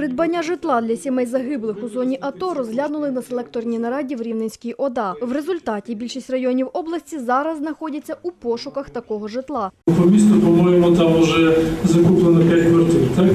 Придбання житла для сімей загиблих у зоні АТО розглянули на селекторній нараді в Рівненській ОДА. В результаті більшість районів області зараз знаходяться у пошуках такого житла. По місту, по-моєму, там вже закуплено 5 квартир, так?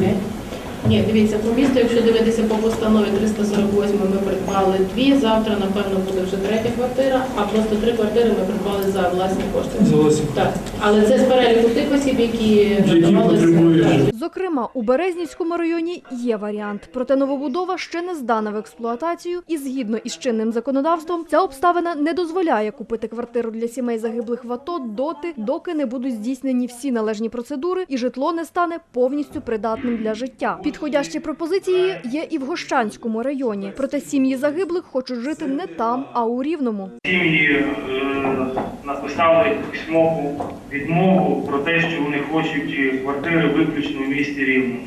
Ні, дивіться, по місту, якщо дивитися по постанові 348, ми придбали дві. Завтра, напевно, буде вже третя квартира, а просто три квартири ми придбали за власні кошти. За власні Так, але це з переліку тих осіб, які надавалися. Зокрема, у Березнівському районі є варіант, проте новобудова ще не здана в експлуатацію, і згідно із чинним законодавством, ця обставина не дозволяє купити квартиру для сімей загиблих в АТО доти, доки не будуть здійснені всі належні процедури і житло не стане повністю придатним для життя. Підходящі пропозиції є і в Гощанському районі. Проте сім'ї загиблих хочуть жити не там, а у Рівному. Сім'ї е, написали письмову відмову про те, що вони хочуть е, квартири виключно в місті Рівному.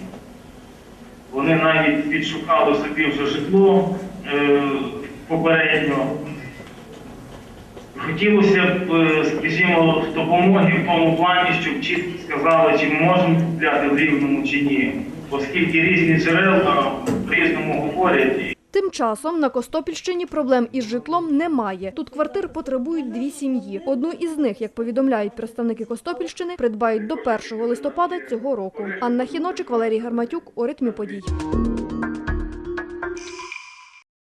Вони навіть підшукали собі вже житло е, попередньо. Хотілося б, скажімо, допомоги в тому плані, щоб чітко сказали, чи можемо купляти в Рівному чи ні, оскільки різні джерела по-різному говорять. Тим часом на Костопільщині проблем із житлом немає. Тут квартир потребують дві сім'ї. Одну із них, як повідомляють представники Костопільщини, придбають до 1 листопада цього року. Анна Хіночик, Валерій Гарматюк у ритмі подій.